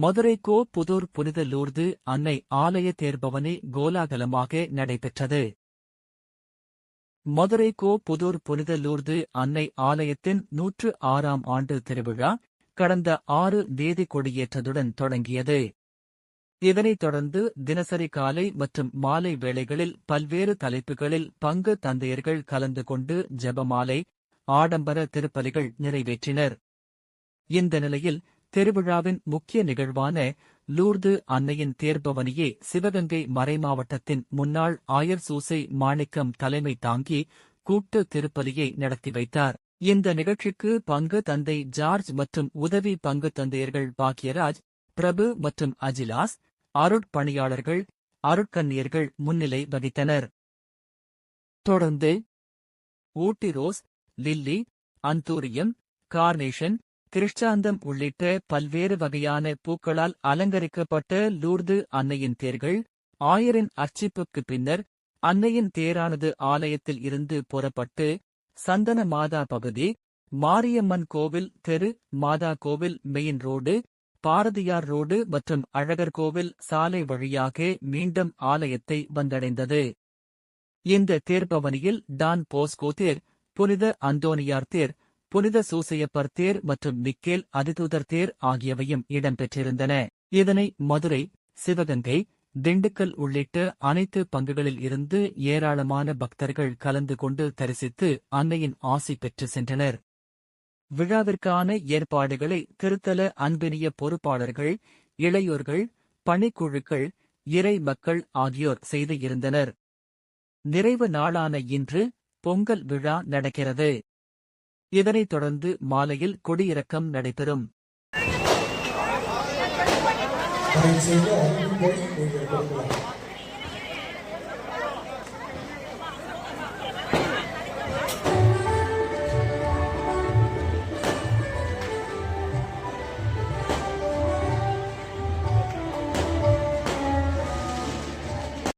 மதுரைக்கோ புதூர் புனித லூர்து அன்னை ஆலய தேர்பவனி கோலாகலமாக நடைபெற்றது. மதுரைக்கோ புதூர் புனித லூர்து அன்னை ஆலயத்தின் நூற்று ஆறாம் ஆண்டு திருவிழா கடந்த ஆறு தேதி கொடியேற்றத்துடன் தொடங்கியது. இதனைத் தொடர்ந்து தினசரி காலை மற்றும் மாலை வேளைகளில் பல்வேறு தலைப்புகளில் பங்கு தந்தையர்கள் கலந்து கொண்டு ஜெபமாலை ஆடம்பர திருப்பலிகள் நிறைவேற்றினர். இந்த நிலையில் திருவிழாவின் முக்கிய நிகழ்வான லூர்து அன்னையின் தேர்பவனியே சிவகங்கை மறைமாவட்டத்தின் முன்னாள் ஆயர் சூசை மாணிக்கம் தலைமை தாங்கி கூட்டு திருப்பலியை நடத்தி வைத்தார். இந்த நிகழ்ச்சிக்கு பங்கு தந்தை ஜார்ஜ் மற்றும் உதவி பங்கு தந்தையர்கள் பாக்யராஜ் பிரபு மற்றும் அஜிலாஸ் அருட்பணியாளர்கள் அருட்கன்னியர்கள் முன்னிலை வகித்தனர். தொடர்ந்து Ooty rose lily anthurium carnation chrysanthemum உள்ளிட்ட பல்வேறு வகையான பூக்களால் அலங்கரிக்கப்பட்ட லூர்து அன்னையின் தேர்கள் ஆயரின் அர்ச்சிப்புக்கு பின்னர் அன்னையின் தேரானது ஆலயத்தில் இருந்து புறப்பட்டு சந்தன மாதா பகுதி மாரியம்மன் கோவில் தெரு மாதா கோவில் மெயின் ரோடு பாரதியார் ரோடு மற்றும் அழகர் கோவில் சாலை வழியாக மீண்டும் ஆலயத்தை வந்தடைந்தது. இந்த தேர்பவனியில் டான் போஸ்கோ தேர் புனித அந்தோனியார் தேர் புனித சூசையப்பர் தேர் மற்றும் மிக்கேல் அதிதூதர் தேர் ஆகியவையும் இடம்பெற்றிருந்தன. இதனை மதுரை சிவகங்கை திண்டுக்கல் உள்ளிட்ட அனைத்து பங்குகளில் இருந்து ஏராளமான பக்தர்கள் கலந்து கொண்டு தரிசித்து அன்னையின் ஆசி பெற்று சென்றனர். விழாவிற்கான ஏற்பாடுகளை திருத்தல அன்பினிய பொறுப்பாளர்கள் இளையோர்கள் பணிக்குழுக்கள் இறை மக்கள் ஆகியோர் செய்து இருந்தனர். நிறைவு நாளான இன்று பொங்கல் விழா நடக்கிறது. இதனைத் தொடர்ந்து மாலையில் கொடியிறக்கம் நடைபெறும். அதை செய்து